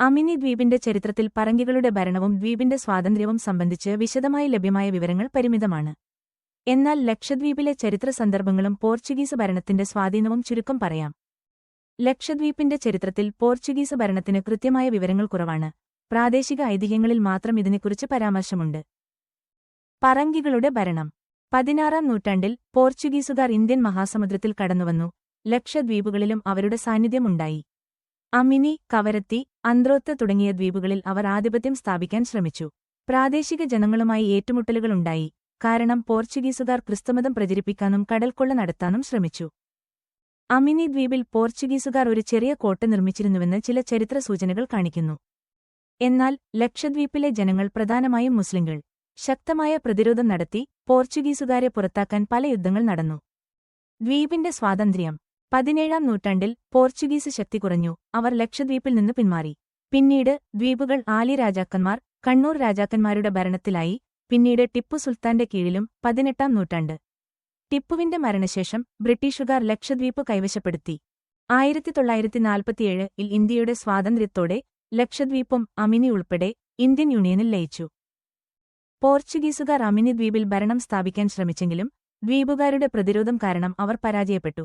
അമിനി ദ്വീപിന്റെ ചരിത്രത്തിൽ പറങ്കികളുടെ ഭരണവും ദ്വീപിന്റെ സ്വാതന്ത്ര്യവും സംബന്ധിച്ച് വിശദമായി ലഭ്യമായ വിവരങ്ങൾ പരിമിതമാണ്. എന്നാൽ ലക്ഷദ്വീപിലെ ചരിത്ര സന്ദർഭങ്ങളും പോർച്ചുഗീസ് ഭരണത്തിന്റെ സ്വാധീനവും ചുരുക്കം പറയാം. ലക്ഷദ്വീപിന്റെ ചരിത്രത്തിൽ പോർച്ചുഗീസ് ഭരണത്തിന് കൃത്യമായ വിവരങ്ങൾ കുറവാണ്. പ്രാദേശിക ഐതിഹ്യങ്ങളിൽ മാത്രം ഇതിനെക്കുറിച്ച് പരാമർശമുണ്ട്. പറങ്കികളുടെ ഭരണം. പതിനാറാം നൂറ്റാണ്ടിൽ പോർച്ചുഗീസുകാർ ഇന്ത്യൻ മഹാസമുദ്രത്തിൽ കടന്നുവന്നു. ലക്ഷദ്വീപുകളിലും അവരുടെ സാന്നിധ്യമുണ്ടായി അമിനി കവരത്തി അന്ത്രോത്ത് തുടങ്ങിയ ദ്വീപുകളിൽ അവർ ആധിപത്യം സ്ഥാപിക്കാൻ ശ്രമിച്ചു. പ്രാദേശിക ജനങ്ങളുമായി ഏറ്റുമുട്ടലുകളുണ്ടായി കാരണം പോർച്ചുഗീസുകാർ ക്രിസ്തുമതം പ്രചരിപ്പിക്കാനും കടൽക്കൊള്ള നടത്താനും ശ്രമിച്ചു. അമിനി ദ്വീപിൽ പോർച്ചുഗീസുകാർ ഒരു ചെറിയ കോട്ട നിർമ്മിച്ചിരുന്നുവെന്ന് ചില ചരിത്ര സൂചനകൾ കാണിക്കുന്നു. എന്നാൽ ലക്ഷദ്വീപിലെ ജനങ്ങൾ പ്രധാനമായും മുസ്ലിങ്ങൾ ശക്തമായ പ്രതിരോധം നടത്തി പോർച്ചുഗീസുകാരെ പുറത്താക്കാൻ പല യുദ്ധങ്ങൾ നടന്നു. ദ്വീപിന്റെ സ്വാതന്ത്ര്യം. പതിനേഴാം നൂറ്റാണ്ടിൽ പോർച്ചുഗീസ് ശക്തി കുറഞ്ഞു. അവർ ലക്ഷദ്വീപിൽ നിന്ന് പിന്മാറി. പിന്നീട് ദ്വീപുകൾ ആലി രാജാക്കന്മാർ കണ്ണൂർ രാജാക്കന്മാരുടെ ഭരണത്തിലായി. പിന്നീട് ടിപ്പു സുൽത്താന്റെ കീഴിലും പതിനെട്ടാം നൂറ്റാണ്ട്. ടിപ്പുവിന്റെ മരണശേഷം ബ്രിട്ടീഷുകാർ ലക്ഷദ്വീപ് കൈവശപ്പെടുത്തി. ആയിരത്തി തൊള്ളായിരത്തി നാൽപ്പത്തിയേഴ് ഇൽ ഇന്ത്യയുടെ സ്വാതന്ത്ര്യത്തോടെ ലക്ഷദ്വീപും അമിനി ഉൾപ്പെടെ ഇന്ത്യൻ യൂണിയനിൽ ലയിച്ചു. പോർച്ചുഗീസുകാർ അമിനി ദ്വീപിൽ ഭരണം സ്ഥാപിക്കാൻ ശ്രമിച്ചെങ്കിലും ദ്വീപുകാരുടെ പ്രതിരോധം കാരണം അവർ പരാജയപ്പെട്ടു.